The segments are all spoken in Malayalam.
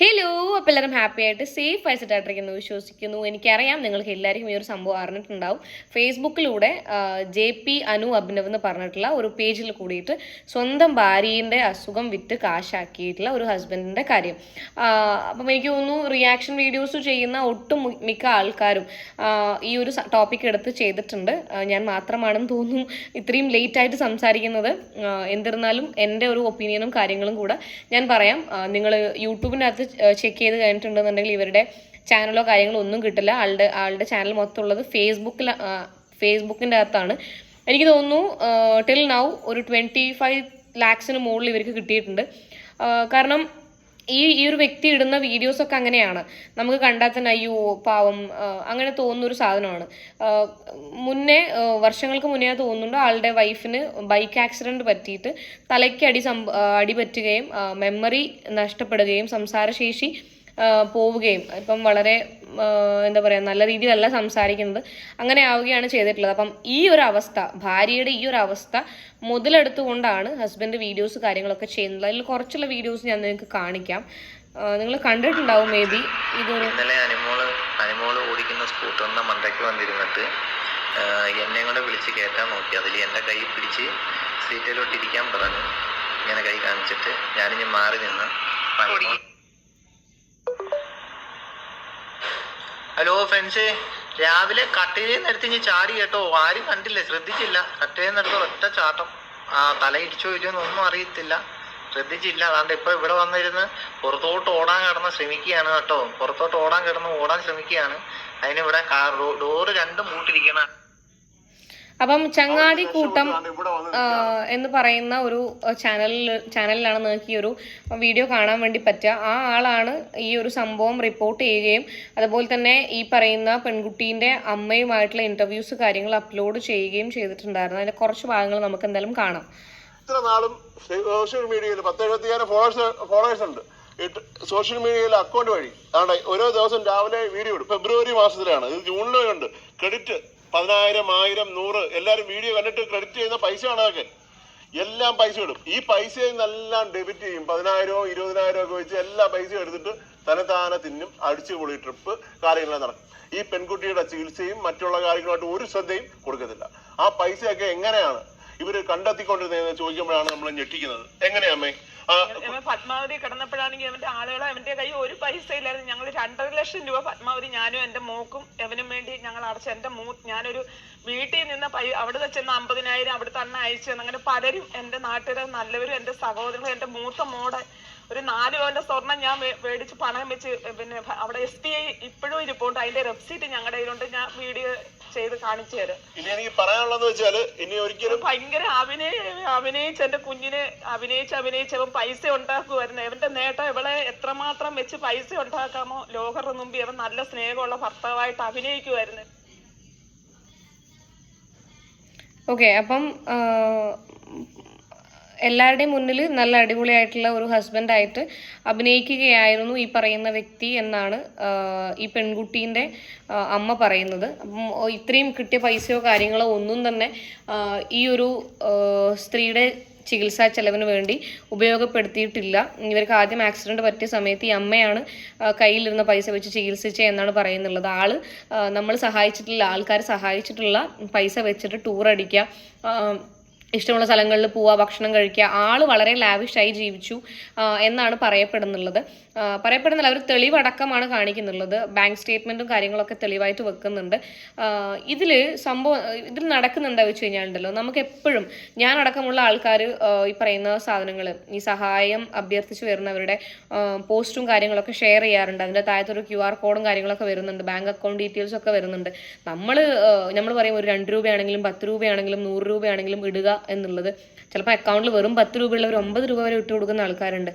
ഹലോ അപ്പോൾ എല്ലാവരും ഹാപ്പി ആയിട്ട് സേഫ് ആയിട്ടിരിക്കുന്നു വിശ്വസിക്കുന്നു. എനിക്കറിയാം നിങ്ങൾക്ക് എല്ലാവർക്കും ഈ ഒരു സംഭവം അറിഞ്ഞിട്ടുണ്ടാവും. ഫേസ്ബുക്കിലൂടെ ജെ പി അനു അഭിനവ് എന്ന് പറഞ്ഞിട്ടുള്ള ഒരു പേജിൽ കൂടിയിട്ട് സ്വന്തം ഭാര്യയുടെ അസുഖം വിറ്റ് കാശാക്കിയിട്ടുള്ള ഒരു ഹസ്ബൻഡിന്റെ കാര്യം. അപ്പം എനിക്ക് തോന്നുന്നു റിയാക്ഷൻ വീഡിയോസ് ചെയ്യുന്ന ഒട്ടും മിക്ക ആൾക്കാരും ഈ ഒരു ടോപ്പിക് എടുത്ത് ചെയ്തിട്ടുണ്ട്. ഞാൻ മാത്രമാണെന്ന് തോന്നുന്നു ഇത്രയും ലേറ്റ് ആയിട്ട് സംസാരിക്കുന്നത്. എന്നിരുന്നാലും എന്റെ ഒരു ഒപ്പീനിയനും കാര്യങ്ങളും കൂടെ ഞാൻ പറയാം. നിങ്ങൾ യൂട്യൂബിനകത്ത് ചെക്ക് ചെയ്ത് കഴിഞ്ഞിട്ടുണ്ടെന്നുണ്ടെങ്കിൽ ഇവരുടെ ചാനലോ കാര്യങ്ങളോ ഒന്നും കിട്ടില്ല. ആളുടെ ആളുടെ ചാനൽ മൊത്തം ഉള്ളത് ഫേസ്ബുക്കിൽ ഫേസ്ബുക്കിന്റെ അകത്താണ്. എനിക്ക് തോന്നുന്നു ടിൽ നൗ ഒരു ട്വന്റി ഫൈവ് ലാക്സിന് മുകളിൽ ഇവർക്ക് കിട്ടിയിട്ടുണ്ട്. കാരണം ഈ ഈ ഒരു വ്യക്തി ഇടുന്ന വീഡിയോസ് ഒക്കെ അങ്ങനെയാണ്. നമുക്ക് കണ്ടാൽ തന്നെ അയ്യോ പാവം. അങ്ങനെ തോന്നുന്ന ഒരു സാധനമാണ്. മുന്നേ വർഷങ്ങൾക്ക് മുന്നേ തോന്നുന്നുണ്ട് ആളുടെ വൈഫിന് ബൈക്ക് ആക്സിഡന്റ് പറ്റിയിട്ട് തലയ്ക്ക് അടി സം അടി പറ്റുകയും മെമ്മറി നഷ്ടപ്പെടുകയും സംസാരശേഷി പോവുകയും. ഇപ്പം വളരെ എന്താ പറയുക നല്ല രീതിയിലല്ല സംസാരിക്കുന്നത്. അങ്ങനെ ആവുകയാണ് ചെയ്തിട്ടുള്ളത്. അപ്പം ഈ ഒരു അവസ്ഥ ഭാര്യയുടെ ഈ ഒരു അവസ്ഥ മുതലെടുത്തുകൊണ്ടാണ് ഹസ്ബൻഡ് വീഡിയോസ് കാര്യങ്ങളൊക്കെ ചെയ്യുന്നത്. അതിൽ കുറച്ചുള്ള വീഡിയോസ് ഞാൻ നിങ്ങൾക്ക് കാണിക്കാം. നിങ്ങൾ കണ്ടിട്ടുണ്ടാവും മേ ബി ഇതൊരു ഇന്നലെ അനിമോൾ അനിമോൾ ഓടിക്കുന്ന സ്കൂട്ടറിന്റെ മണ്ടയ്ക്ക് വന്നിരുന്നിട്ട് എന്നെ കൂടെ വിളിച്ച് കയറ്റാൻ നോക്കി. അതിൽ എന്റെ കൈ പിടിച്ച് സീറ്റിലോട്ട് ഇരിക്കാൻ പറഞ്ഞു. ഇങ്ങനെ കൈ കാണിച്ചിട്ട് ഞാനിനി മാറി നിന്ന് ഹലോ ഫ്രണ്ട്സ് രാവിലെ കട്ടിലേ നിന്ന് ഞാൻ ചാടി കേട്ടോ. ആരും കണ്ടില്ല ശ്രദ്ധിച്ചില്ല. കട്ടിലേ നിന്ന് ഒറ്റ ചാട്ടം. ആ തല ഇടിച്ചോ ഇല്ലയോ എന്നൊന്നും അറിയത്തില്ല. ശ്രദ്ധിച്ചില്ല. അതാണ്ട് ഇപ്പൊ ഇവിടെ വന്നിരുന്ന് പുറത്തോട്ട് ഓടാൻ കിടന്ന് ശ്രമിക്കുകയാണ് കേട്ടോ. പുറത്തോട്ട് ഓടാൻ കിടന്ന് ഓടാൻ ശ്രമിക്കുകയാണ്. അതിനിവിടെ ഡോറ് രണ്ടും പൂട്ടിരിക്കണ അപ്പം ചങ്ങാടി കൂട്ടം എന്ന് പറയുന്ന ഒരു ചാനലിൽ ചാനലിലാണ് നിങ്ങൾക്ക് ഈ ഒരു വീഡിയോ കാണാൻ വേണ്ടി പറ്റുക. ആ ആളാണ് ഈ ഒരു സംഭവം റിപ്പോർട്ട് ചെയ്യുകയും അതുപോലെ തന്നെ ഈ പറയുന്ന പെൺകുട്ടീന്റെ അമ്മയുമായിട്ടുള്ള ഇന്റർവ്യൂസ് കാര്യങ്ങൾ അപ്ലോഡ് ചെയ്യുകയും ചെയ്തിട്ടുണ്ടായിരുന്നു. അതിന്റെ കുറച്ച് ഭാഗങ്ങൾ നമുക്ക് എന്തായാലും കാണാം. ഇത്ര നാളും സോഷ്യൽ മീഡിയയിൽ പത്ത് എഴുപത്തിയായിരം ഫോളോവേഴ്സ് ഫോളോവേഴ്സ് ഉണ്ട്. സോഷ്യൽ മീഡിയയിൽ അക്കൗണ്ട് വഴി. അതാണ് ഓരോ ദിവസം രാവിലെ വീഡിയോ ഇടും. ഫെബ്രുവരി മാസത്തിലാണ്. ഇത് ജൂണിലുണ്ട് ക്രെഡിറ്റ് പതിനായിരം ആയിരം നൂറ്. എല്ലാവരും വീഡിയോ കണ്ടിട്ട് ക്രെഡിറ്റ് ചെയ്യുന്ന പൈസയാണ് അതൊക്കെ. എല്ലാം പൈസ ഇടും. ഈ പൈസയിൽ നിന്നെല്ലാം ഡെബിറ്റ് ചെയ്യും. പതിനായിരമോ ഇരുപതിനായിരം ഒക്കെ വെച്ച് എല്ലാ പൈസയും എടുത്തിട്ട് തനത്താനെ തിന്നും അടിച്ചുപൊളി ട്രിപ്പ് കാര്യങ്ങളെല്ലാം നടക്കും. ഈ പെൺകുട്ടിയുടെ ചികിത്സയും മറ്റുള്ള കാര്യങ്ങളുമായിട്ട് ഒരു ശ്രദ്ധയും കൊടുക്കത്തില്ല. ആ പൈസയൊക്കെ എങ്ങനെയാണ് ഇവർ കണ്ടെത്തിക്കൊണ്ടിരുന്നതെന്ന് ചോദിക്കുമ്പോഴാണ് നമ്മൾ ഞെട്ടിക്കുന്നത്. എങ്ങനെയാ അമ്മേ? ആ ഇവൻ പത്മാവതി കിടന്നപ്പോഴാണെങ്കിൽ അവന്റെ ആളുകൾ അവന്റെ കയ്യിൽ ഒരു പൈസ ഇല്ലായിരുന്നു ഞങ്ങൾ രണ്ടര ലക്ഷം രൂപ പത്മാവതി ഞാനും എന്റെ മോക്കും എവനും വേണ്ടി ഞങ്ങൾ അടച്ച എന്റെ മൂ ഞാനൊരു വീട്ടിൽ നിന്ന് പൈ അവിടെ ചെന്ന് അമ്പതിനായിരം അവിടെ തന്നെ അയച്ചു. അങ്ങനെ പലരും എന്റെ നാട്ടുകാർ നല്ലവരും എന്റെ സഹോദരങ്ങളും എന്റെ മൂത്ത മോടെ ഒരു നാല് പവന്റെ സ്വർണം ഞാൻ മേ- മേടിച്ച് പണം വെച്ച് പിന്നെ ഭ- അവിടെ എസ് ബി ഐ ഇപ്പോഴും ഇരിപ്പുണ്ട്. അതിന്റെ റെസിപ്റ്റ് ഞങ്ങളുടെ കയ്യിലുണ്ട്. ഞാൻ വീഡിയോ ചെയ്ത് കാണിച്ചു തരാം. ഇനി എനിക്ക് പറയാനുള്ളതെന്ന് വെച്ചാൽ ഇനി ഒരിക്കലും ഭയങ്കര അഭിനയ അഭിനയിച്ച് എന്റെ കുഞ്ഞിനെ അഭിനയിച്ച് അഭിനയിച്ച് അവൻ പൈസ ഉണ്ടാക്കുമായിരുന്നു അവന്റെ നേട്ടം ഇവളെ എത്രമാത്രം വെച്ച് പൈസ ഉണ്ടാക്കാമോ? ലോകരുടെ മുമ്പിൽ അവൻ നല്ല സ്നേഹമുള്ള ഭർത്താവായിട്ട് അഭിനയിക്കുമായിരുന്നു ഓക്കെ അപ്പം എല്ലാവരുടെയും മുന്നിൽ നല്ല അടിപൊളിയായിട്ടുള്ള ഒരു ഹസ്ബൻഡായിട്ട് അഭിനയിക്കുകയായിരുന്നു ഈ പറയുന്ന വ്യക്തി എന്നാണ് ഈ പെൺകുട്ടീന്റെ അമ്മ പറയുന്നത്. ഇത്രയും കിട്ടിയ പൈസയോ കാര്യങ്ങളോ ഒന്നും തന്നെ ഈ ഒരു സ്ത്രീയുടെ ചികിത്സാ ചെലവിന് വേണ്ടി ഉപയോഗപ്പെടുത്തിയിട്ടില്ല. ഇവർക്ക് ആദ്യം ആക്സിഡന്റ് പറ്റിയ സമയത്ത് ഈ അമ്മയാണ് കയ്യിലിരുന്ന പൈസ വെച്ച് ചികിത്സിച്ചത് എന്നാണ് പറയുന്നുള്ളത്. ആൾ നമ്മൾ സഹായിച്ചിട്ടില്ല ആൾക്കാർ സഹായിച്ചിട്ടുള്ള പൈസ വെച്ചിട്ട് ടൂർ അടിക്കുക ഇഷ്ടമുള്ള സ്ഥലങ്ങളിൽ പോവുക ഭക്ഷണം കഴിക്കുക. ആൾ വളരെ ലാവിഷായി ജീവിച്ചു എന്നാണ് പറയപ്പെടുന്നുള്ളത്. പറയപ്പെടുന്നില്ല അവർ തെളിവടക്കമാണ് കാണിക്കുന്നുള്ളത്. ബാങ്ക് സ്റ്റേറ്റ്മെന്റും കാര്യങ്ങളൊക്കെ തെളിവായിട്ട് വെക്കുന്നുണ്ട്. ഇതിൽ സംഭവം ഇതിൽ നടക്കുന്നുണ്ടാ വെച്ച് കഴിഞ്ഞാലുണ്ടല്ലോ നമുക്ക് എപ്പോഴും ഞാൻ അടക്കമുള്ള ആൾക്കാർ ഈ പറയുന്ന സാധനങ്ങൾ ഈ സഹായം അഭ്യർത്ഥിച്ച് വരുന്നവരുടെ പോസ്റ്റും കാര്യങ്ങളൊക്കെ ഷെയർ ചെയ്യാറുണ്ട്. അതിന്റെ താഴത്തൊരു ക്യു ആർ കോഡും കാര്യങ്ങളൊക്കെ വരുന്നുണ്ട്. ബാങ്ക് അക്കൗണ്ട് ഡീറ്റെയിൽസ് ഒക്കെ വരുന്നുണ്ട് നമ്മൾ നമ്മൾ പറയും ഒരു രണ്ട് രൂപയാണെങ്കിലും പത്ത് രൂപയാണെങ്കിലും നൂറ് രൂപയാണെങ്കിലും ഇടുക എന്നുള്ളത്. ചിലപ്പോൾ അക്കൗണ്ടിൽ വെറും പത്ത് രൂപയുള്ള ഒരു ഒമ്പത് രൂപ വരെ ഇട്ട് കൊടുക്കുന്ന ആൾക്കാരുണ്ട്.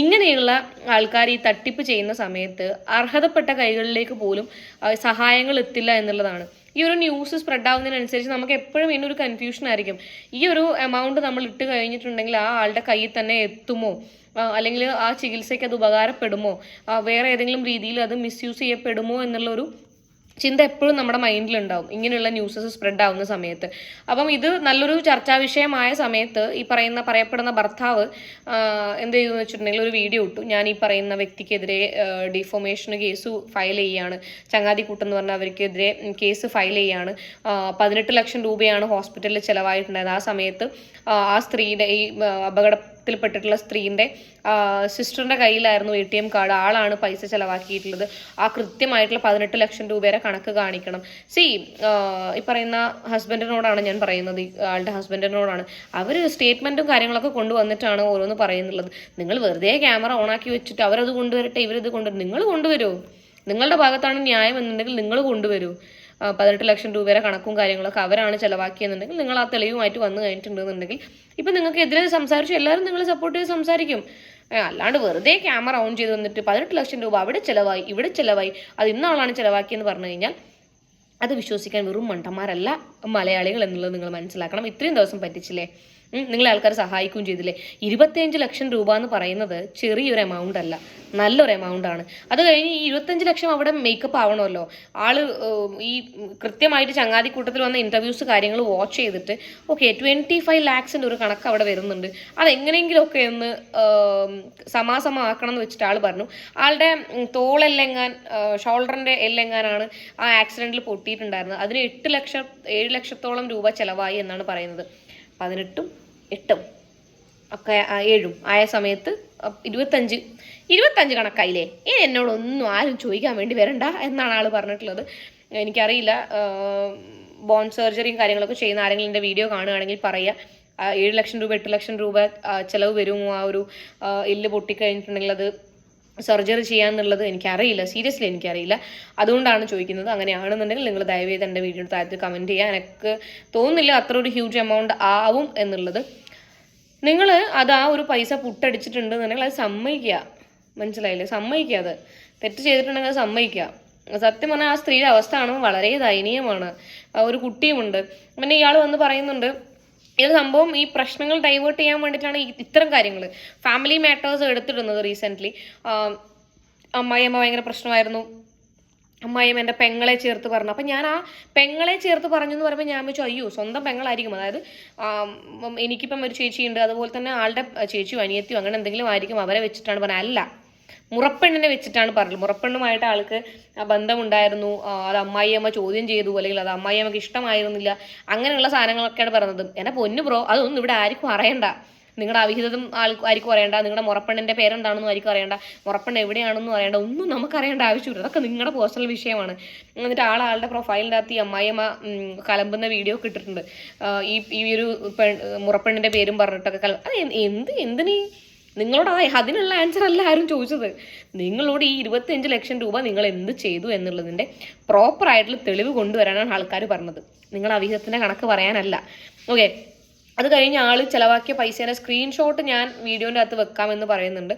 ഇങ്ങനെയുള്ള ആൾക്കാർ ഈ തട്ടിപ്പ് ചെയ്യുന്ന സമയത്ത് അർഹതപ്പെട്ട കൈകളിലേക്ക് പോലും സഹായങ്ങൾ എത്തില്ല എന്നുള്ളതാണ്. ഈ ഒരു ന്യൂസ് സ്പ്രെഡ് ആവുന്നതിനനുസരിച്ച് നമുക്ക് എപ്പോഴും ഇതിനൊരു കൺഫ്യൂഷൻ ആയിരിക്കും. ഈ ഒരു എമൗണ്ട് നമ്മൾ ഇട്ട് കഴിഞ്ഞിട്ടുണ്ടെങ്കിൽ ആ ആളുടെ കയ്യിൽ തന്നെ എത്തുമോ? അല്ലെങ്കിൽ ആ ചികിത്സയ്ക്ക് അത് ഉപകാരപ്പെടുമോ? വേറെ ഏതെങ്കിലും രീതിയിൽ അത് മിസ്യൂസ് ചെയ്യപ്പെടുമോ എന്നുള്ളൊരു ചിന്ത എപ്പോഴും നമ്മുടെ മൈൻഡിലുണ്ടാവും. ഇങ്ങനെയുള്ള ന്യൂസസ് സ്പ്രെഡ് ആവുന്ന സമയത്ത്. അപ്പം ഇത് നല്ലൊരു ചർച്ചാ വിഷയമായ സമയത്ത് ഈ പറയുന്ന പറയപ്പെടുന്ന ഭർത്താവ് എന്ത് ചെയ്തു എന്ന് വെച്ചിട്ടുണ്ടെങ്കിൽ ഒരു വീഡിയോ ഇട്ടു. ഞാൻ ഈ പറയുന്ന വ്യക്തിക്കെതിരെ ഡിഫോമേഷന് കേസ് ഫയൽ ചെയ്യാണ്. ചങ്ങാതി കൂട്ടെന്ന് പറഞ്ഞ അവർക്കെതിരെ കേസ് ഫയൽ ചെയ്യാണ്. പതിനെട്ട് ലക്ഷം രൂപയാണ് ഹോസ്പിറ്റലിൽ ചിലവായിട്ടുണ്ടായത്. ആ സമയത്ത് ആ സ്ത്രീയുടെ ഈ ആഹ്, അപകടത്തിൽപ്പെട്ടിട്ടുള്ള സ്ത്രീന്റെ സിസ്റ്ററിന്റെ കയ്യിലായിരുന്നു എ ടി എം കാർഡ് ആളാണ് പൈസ ചിലവാക്കിയിട്ടുള്ളത്. ആ കൃത്യമായിട്ടുള്ള പതിനെട്ട് ലക്ഷം രൂപയുടെ കണക്ക് കാണിക്കണം. സി ഈ പറയുന്ന ഹസ്ബൻഡിനോടാണ് ഞാൻ പറയുന്നത്. ആളുടെ ഹസ്ബൻഡിനോടാണ് അവർ സ്റ്റേറ്റ്മെന്റും കാര്യങ്ങളൊക്കെ കൊണ്ടുവന്നിട്ടാണ് ഓരോന്ന് പറയുന്നുള്ളത്. നിങ്ങൾ വെറുതെ ക്യാമറ ഓണാക്കി വെച്ചിട്ട് അവരത് കൊണ്ടുവരട്ടെ ഇവരത് കൊണ്ടുവരും നിങ്ങൾ കൊണ്ടുവരുമോ നിങ്ങളുടെ ഭാഗത്താണ് ന്യായം എന്നുണ്ടെങ്കിൽ നിങ്ങൾ കൊണ്ടുവരൂ. പതിനെട്ട് ലക്ഷം രൂപയുടെ കണക്കും കാര്യങ്ങളൊക്കെ അവരാണ് ചിലവാക്കിയെന്നുണ്ടെങ്കിൽ നിങ്ങൾ ആ തെളിവുമായിട്ട് വന്നു കഴിഞ്ഞിട്ടുണ്ടെന്നുണ്ടെങ്കിൽ ഇപ്പം നിങ്ങൾക്ക് എതിരെ സംസാരിച്ചു എല്ലാവരും നിങ്ങൾ സപ്പോർട്ട് ചെയ്ത് സംസാരിക്കും. അല്ലാണ്ട് വെറുതെ ക്യാമറ ഓൺ ചെയ്ത് വന്നിട്ട് പതിനെട്ട് ലക്ഷം രൂപ അവിടെ ചിലവായി ഇവിടെ ചിലവായി അത് ഇന്നാളാണ് ചിലവാക്കിയെന്ന് പറഞ്ഞു കഴിഞ്ഞാൽ അത് വിശ്വസിക്കാൻ വെറും മണ്ടന്മാരല്ല മലയാളികൾ എന്നുള്ളത് നിങ്ങൾ മനസ്സിലാക്കണം. ഇത്രയും ദിവസം പറ്റിച്ചില്ലേ? നിങ്ങളെ ആൾക്കാർ സഹായിക്കുകയും ചെയ്തില്ലേ? ഇരുപത്തിയഞ്ച് ലക്ഷം രൂപ എന്ന് പറയുന്നത് ചെറിയൊരു എമൗണ്ട് അല്ല നല്ലൊരു എമൗണ്ട് ആണ്. അത് കഴിഞ്ഞ് ഈ ഇരുപത്തഞ്ച് ലക്ഷം അവിടെ മേക്കപ്പ് ആവണമല്ലോ. ആൾ ഈ കൃത്യമായിട്ട് ചങ്ങാതി കൂട്ടത്തിൽ വന്ന ഇന്റർവ്യൂസ് കാര്യങ്ങൾ വാച്ച് ചെയ്തിട്ട് ഓക്കെ ട്വന്റി ഫൈവ് ലാക്സിന്റെ ഒരു കണക്ക് അവിടെ വരുന്നുണ്ട്. അതെങ്ങനെയെങ്കിലുമൊക്കെ ഒന്ന് സമാസമാക്കണം എന്ന് വെച്ചിട്ട് ആൾ പറഞ്ഞു. ആളുടെ തോളെല്ലെങ്ങാൻ ഷോൾഡറിന്റെ എല്ലെങ്ങാനാണ് ആ ആക്സിഡന്റിൽ പൊട്ടിയിട്ടുണ്ടായിരുന്നത് അതിന് എട്ട് ലക്ഷം ഏഴ് ലക്ഷത്തോളം രൂപ ചിലവായി എന്നാണ് പറയുന്നത്. പതിനെട്ടും എട്ടും ഒക്കെ ഏഴും ആയ സമയത്ത് ഇരുപത്തഞ്ച് ഇരുപത്തഞ്ച് കണക്കായില്ലേ? ഏ എന്നോടൊന്നും ആരും ചോദിക്കാൻ വേണ്ടി വരണ്ട എന്നാണ് ആൾ പറഞ്ഞിട്ടുള്ളത്. എനിക്കറിയില്ല ബോൺ സർജറിയും കാര്യങ്ങളൊക്കെ ചെയ്യുന്ന ആരെങ്കിലും എന്റെ വീഡിയോ കാണുകയാണെങ്കിൽ പറയുക ഏഴ് ലക്ഷം രൂപ എട്ട് ലക്ഷം രൂപ ചിലവ് വരുമോ? ആ ഒരു എല്ല് പൊട്ടിക്കഴിഞ്ഞിട്ടുണ്ടെങ്കിൽ അത് സർജറി ചെയ്യാന്നുള്ളത് എനിക്കറിയില്ല. സീരിയസ്ലി എനിക്കറിയില്ല. അതുകൊണ്ടാണ് ചോദിക്കുന്നത്. അങ്ങനെയാണെന്നുണ്ടെങ്കിൽ നിങ്ങൾ ദയവേത് എന്റെ വീഡിയോ താഴത്ത് കമന്റ് ചെയ്യുക എനിക്ക് തോന്നുന്നില്ല അത്ര ഒരു ഹ്യൂജ് എമൗണ്ട് ആവും എന്നുള്ളത്. നിങ്ങൾ അത് ആ ഒരു പൈസ പുട്ടടിച്ചിട്ടുണ്ടെന്നുണ്ടെങ്കിൽ അത് സമ്മതിക്കുക. മനസ്സിലായില്ലേ? സമ്മതിക്കുക അത്. തെറ്റ് ചെയ്തിട്ടുണ്ടെങ്കിൽ അത് സമ്മതിക്കുക. സത്യം പറഞ്ഞാൽ ആ സ്ത്രീയുടെ അവസ്ഥ ആണ് വളരെ ദയനീയമാണ്. ഒരു കുട്ടിയുമുണ്ട്. പിന്നെ ഇയാൾ വന്ന് പറയുന്നുണ്ട് ഇത് സംഭവം ഈ പ്രശ്നങ്ങൾ ഡൈവേർട്ട് ചെയ്യാൻ വേണ്ടിയിട്ടാണ് ഇത്തരം കാര്യങ്ങൾ ഫാമിലി മാറ്റേഴ്സ് എടുത്തിടുന്നത് റീസെന്റ്ലി അമ്മായിയമ്മ ഭയങ്കര പ്രശ്നമായിരുന്നു. അമ്മായിയമ്മ എന്റെ പെങ്ങളെ ചേർത്ത് പറഞ്ഞു. അപ്പം ഞാൻ ആ പെങ്ങളെ ചേർത്ത് പറഞ്ഞു എന്ന് പറയുമ്പോൾ ഞാൻ വെച്ചു അയ്യോ സ്വന്തം പെങ്ങളായിരിക്കും. അതായത് എനിക്കിപ്പം ഒരു ചേച്ചിയുണ്ട്. അതുപോലെ തന്നെ ആളുടെ ചേച്ചിയോ അനിയത്തിയോ അങ്ങനെ എന്തെങ്കിലും ആയിരിക്കും അവരെ വെച്ചിട്ടാണ് പറഞ്ഞത്. അല്ല മുറപ്പെണ്ണിനെ വെച്ചിട്ടാണ് പറഞ്ഞത്. മുറപ്പെണ്ണുമായിട്ട് ആൾക്ക് ബന്ധമുണ്ടായിരുന്നു. അത് അമ്മായിയമ്മ ചോദ്യം ചെയ്തു അല്ലെങ്കിൽ അത് അമ്മായിയമ്മക്ക് ഇഷ്ടമായിരുന്നില്ല. അങ്ങനെയുള്ള സാധനങ്ങളൊക്കെയാണ് പറഞ്ഞത്. എന്നെ പൊന്നു ബ്രോ അതൊന്നും ഇവിടെ ആർക്കും അറിയണ്ട. നിങ്ങളുടെ അവിഹിതം ആൾക്ക് ആർക്കും അറിയണ്ട. നിങ്ങളുടെ മുറപ്പെണ്ണിന്റെ പേരെന്താണെന്നും ആർക്കും അറിയണ്ട. മുറപ്പെണ്ണ് എവിടെയാണെന്നും അറിയണ്ട. ഒന്നും നമുക്ക് അറിയേണ്ട ആവശ്യമില്ല. അതൊക്കെ നിങ്ങളുടെ പേഴ്സണൽ വിഷയമാണ്. എന്നിട്ട് ആൾ ആളുടെ പ്രൊഫൈലിന്റെ അകത്ത് ഈ അമ്മായിയമ്മ കലമ്പുന്ന വീഡിയോ ഒക്കെ ഇട്ടിട്ടുണ്ട്. ഈ ഈ ഒരു പെൺ മുറപ്പെണ്ണിന്റെ പേരും പറഞ്ഞിട്ടൊക്കെ കല അത് എന്ത് എന്തിനീ നിങ്ങളോട് ആ അതിനുള്ള ആൻസർ അല്ല ആരും ചോദിച്ചത്. നിങ്ങളോട് ഈ ഇരുപത്തിയഞ്ച് ലക്ഷം രൂപ നിങ്ങൾ എന്ത് ചെയ്തു എന്നുള്ളതിന്റെ പ്രോപ്പറായിട്ടുള്ള തെളിവ് കൊണ്ടുവരാനാണ് ആൾക്കാർ പറഞ്ഞത്. നിങ്ങൾ അവിഹിതത്തിന്റെ കണക്ക് പറയാനല്ല. ഓക്കെ അത് കഴിഞ്ഞ് ആൾ ചിലവാക്കിയ പൈസേന്റെ സ്ക്രീൻഷോട്ട് ഞാൻ വീഡിയോന്റെ അകത്ത് വെക്കാമെന്ന് പറയുന്നുണ്ട്.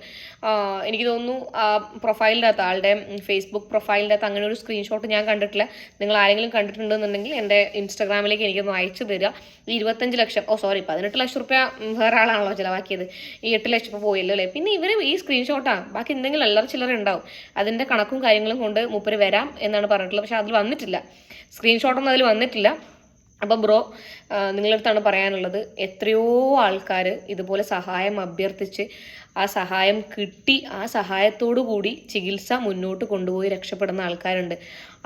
എനിക്ക് തോന്നുന്നു ആ പ്രൊഫൈലിന്റെ അകത്ത് ആളുടെ ഫേസ്ബുക്ക് പ്രൊഫൈലിന്റെ അകത്ത് അങ്ങനെ ഒരു സ്ക്രീൻഷോട്ട് ഞാൻ കണ്ടിട്ടില്ല. നിങ്ങൾ ആരെങ്കിലും കണ്ടിട്ടുണ്ടെന്നുണ്ടെങ്കിൽ എന്റെ ഇൻസ്റ്റാഗ്രാമിലേക്ക് എനിക്കൊന്ന് അയച്ചു തരിക. ഈ ഇരുപത്തഞ്ച് ലക്ഷം ഓ സോറി പതിനെട്ട് ലക്ഷം റുപ്യ വേറെ ആളാണല്ലോ ചിലവാക്കിയത്. ഈ എട്ട് ലക്ഷം ഇപ്പോൾ പോയല്ലോ അല്ലേ? പിന്നെ ഇവർ ഈ സ്ക്രീൻഷോട്ടാണ് ബാക്കി എന്തെങ്കിലും അല്ലറ ചില്ലറ ഉണ്ടാവും. അതിന്റെ കണക്കും കാര്യങ്ങളും കൊണ്ട് മുപ്പര് വരാം എന്നാണ് പറഞ്ഞിട്ടുള്ളത്. പക്ഷേ അതിൽ വന്നിട്ടില്ല. സ്ക്രീൻഷോട്ടൊന്നും അതിൽ വന്നിട്ടില്ല. അപ്പം ബ്രോ നിങ്ങളുടെ അടുത്താണ് പറയാനുള്ളത്. എത്രയോ ആൾക്കാർ ഇതുപോലെ സഹായം അഭ്യർത്ഥിച്ച് ആ സഹായം കിട്ടി ആ സഹായത്തോടു കൂടി ചികിത്സ മുന്നോട്ട് കൊണ്ടുപോയി രക്ഷപ്പെടുന്ന ആൾക്കാരുണ്ട്.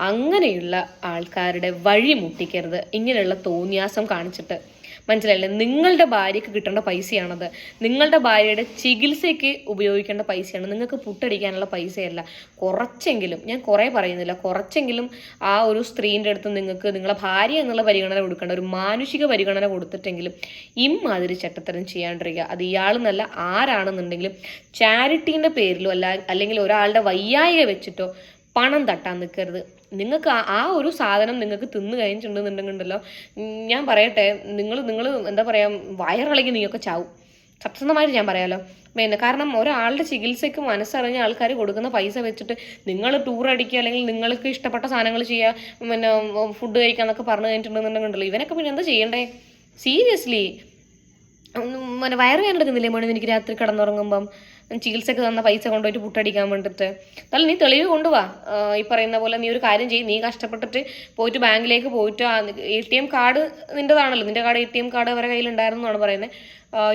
അങ്ങനെയുള്ള ആൾക്കാരുടെ വഴി മുട്ടിക്കരുത്. ഇങ്ങനെയുള്ള തോന്നിയാസം കാണിച്ചിട്ട് മനസ്സിലായില്ലേ? നിങ്ങളുടെ ഭാര്യയ്ക്ക് കിട്ടേണ്ട പൈസയാണത്. നിങ്ങളുടെ ഭാര്യയുടെ ചികിത്സയ്ക്ക് ഉപയോഗിക്കേണ്ട പൈസയാണ്. നിങ്ങൾക്ക് പുട്ടടിക്കാനുള്ള പൈസയല്ല. കുറച്ചെങ്കിലും ഞാൻ കുറേ പറയുന്നില്ല. കുറച്ചെങ്കിലും ആ ഒരു സ്ത്രീന്റെ അടുത്ത് നിങ്ങൾക്ക് നിങ്ങളെ ഭാര്യ എന്നുള്ള പരിഗണന കൊടുക്കേണ്ട ഒരു മാനുഷിക പരിഗണന കൊടുത്തിട്ടെങ്കിലും ഇമ്മാതിരി ചട്ടത്തരം ചെയ്യാണ്ടിരിക്കുക. അത് ഇയാളെന്നല്ല ആരാണെന്നുണ്ടെങ്കിലും ചാരിറ്റീന്റെ പേരിലോ അല്ല അല്ലെങ്കിൽ ഒരാളുടെ വയ്യായിക വെച്ചിട്ടോ പണം തട്ടാൻ നിൽക്കരുത് നിങ്ങൾക്ക് ആ- ഒരു സാധനം നിങ്ങൾക്ക് തിന്നു കഴിഞ്ഞിട്ടുണ്ടെന്നുണ്ടെങ്കിലോ ഞാൻ പറയട്ടെ നിങ്ങൾ നിങ്ങൾ എന്താ പറയുക വയറിളകി നീയൊക്കെ ചാവും. സത്യസന്ധമായിട്ട് ഞാൻ പറയാലോ. പിന്നെ കാരണം ഒരാളുടെ ചികിത്സയ്ക്ക് മനസ്സറിഞ്ഞ ആൾക്കാർ കൊടുക്കുന്ന പൈസ വെച്ചിട്ട് നിങ്ങൾ ടൂർ അടിക്കുക അല്ലെങ്കിൽ നിങ്ങൾക്ക് ഇഷ്ടപ്പെട്ട സാധനങ്ങൾ ചെയ്യുക പിന്നെ ഫുഡ് കഴിക്കുക എന്നൊക്കെ പറഞ്ഞു കഴിഞ്ഞിട്ടുണ്ടെന്നുണ്ടെങ്കിൽ ഇവനൊക്കെ പിന്നെ എന്താ ചെയ്യണ്ടേ? സീരിയസ്ലി പിന്നെ വയറ് വേദന എടുക്കുന്നില്ലേ മോനെ? എനിക്ക് രാത്രി കിടന്നുറങ്ങുമ്പം. ചികിത്സക്ക് തന്ന പൈസ കൊണ്ടുപോയിട്ട് പുട്ടടിക്കാൻ വേണ്ടിയിട്ട് എന്നാലും നീ തെളിവ് കൊണ്ടുവാ. ആ, ഈ പറയുന്ന പോലെ നീ ഒരു കാര്യം ചെയ്യും. നീ കഷ്ടപ്പെട്ടിട്ട് പോയിട്ട് ബാങ്കിലേക്ക് പോയിട്ട് എ ടി എം കാർഡ് നിന്റെതാണല്ലോ നിന്റെ card A T M card അവരുടെ കയ്യിലുണ്ടായിരുന്നു എന്നാണ് പറയുന്നത്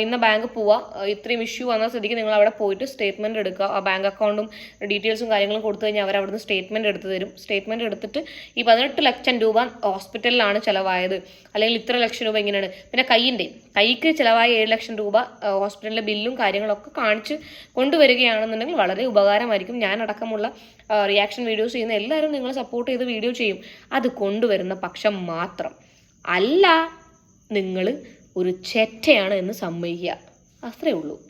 ഇന്ന് ബാങ്ക് പോവാ. ഇത്രയും ഇഷ്യൂ വന്ന സ്ഥിതിക്ക് നിങ്ങൾ അവിടെ പോയിട്ട് സ്റ്റേറ്റ്മെന്റ് എടുക്കുക. ആ ബാങ്ക് അക്കൗണ്ടും ഡീറ്റെയിൽസും കാര്യങ്ങളും കൊടുത്തു കഴിഞ്ഞാൽ അവർ അവിടുന്ന് സ്റ്റേറ്റ്മെന്റ് എടുത്ത് തരും. സ്റ്റേറ്റ്മെന്റ് എടുത്തിട്ട് ഈ പതിനെട്ട് ലക്ഷം രൂപ ഹോസ്പിറ്റലിലാണ് ചിലവായത്. അല്ലെങ്കിൽ ഇത്ര ലക്ഷം രൂപ ഇങ്ങനെയാണ്. പിന്നെ കൈയിന്റെ കൈക്ക് ചിലവായ ഏഴ് ലക്ഷം രൂപ ഹോസ്പിറ്റലിലെ ബില്ലും കാര്യങ്ങളൊക്കെ കാണിച്ച് കൊണ്ടുവരികയാണെന്നുണ്ടെങ്കിൽ വളരെ ഉപകാരമായിരിക്കും. ഞാനടക്കമുള്ള റിയാക്ഷൻ വീഡിയോസ് ചെയ്യുന്ന എല്ലാവരും നിങ്ങൾ സപ്പോർട്ട് ചെയ്ത് വീഡിയോ ചെയ്യും. അത് കൊണ്ടുവരുന്ന പക്ഷം മാത്രം. അല്ല നിങ്ങൾ ഒരു ചെറ്റയാണ് എന്ന് സമ്മതിക്കുക. അത്രേ ഉള്ളൂ.